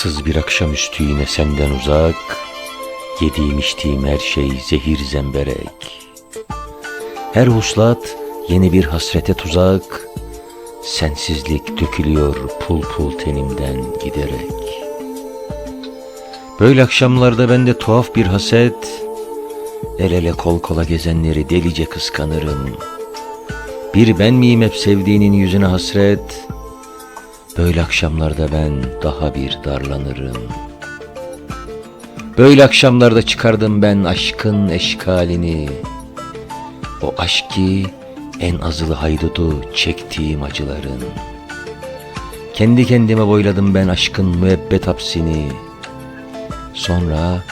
Tatsız bir akşamüstü yine senden uzak, Yediğim içtiğim her şey zehir zemberek. Her huslat yeni bir hasrete tuzak, Sensizlik dökülüyor pul pul tenimden giderek. Böyle akşamlarda bende tuhaf bir haset, El ele kol kola gezenleri delice kıskanırım. Bir ben miyim hep sevdiğinin yüzüne hasret, Böyle akşamlarda ben daha bir darlanırım. Böyle akşamlarda çıkardım ben aşkın eşkalini. O aşkı en azılı haydudu çektiğim acıların. Kendi kendime boyladım ben aşkın müebbet hapsini. Sonra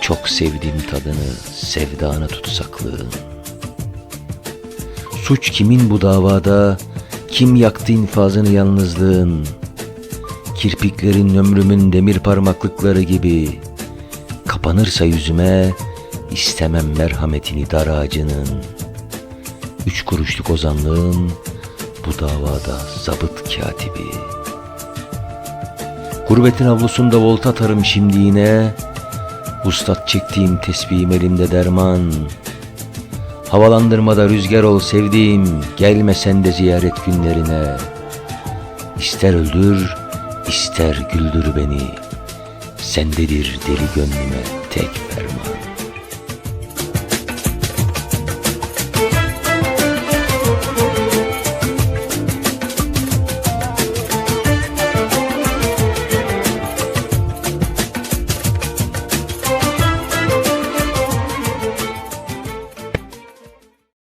çok sevdim tadını, sevdanı tutsaklığın. Suç kimin bu davada? Kim yaktı infazını yalnızlığın? Kirpiklerin ömrümün demir parmaklıkları gibi. Kapanırsa yüzüme istemem merhametini dar ağacının. Üç kuruşluk ozanlığın bu davada zabıt katibi. Gurbetin avlusunda volta atarım şimdi yine Ustat çektiğim tesbihim elimde derman Havalandırmada rüzgar ol sevdiğim Gelme sen de ziyaret günlerine. İster öldür ister güldür beni. Sendedir deli gönlüme tek ferman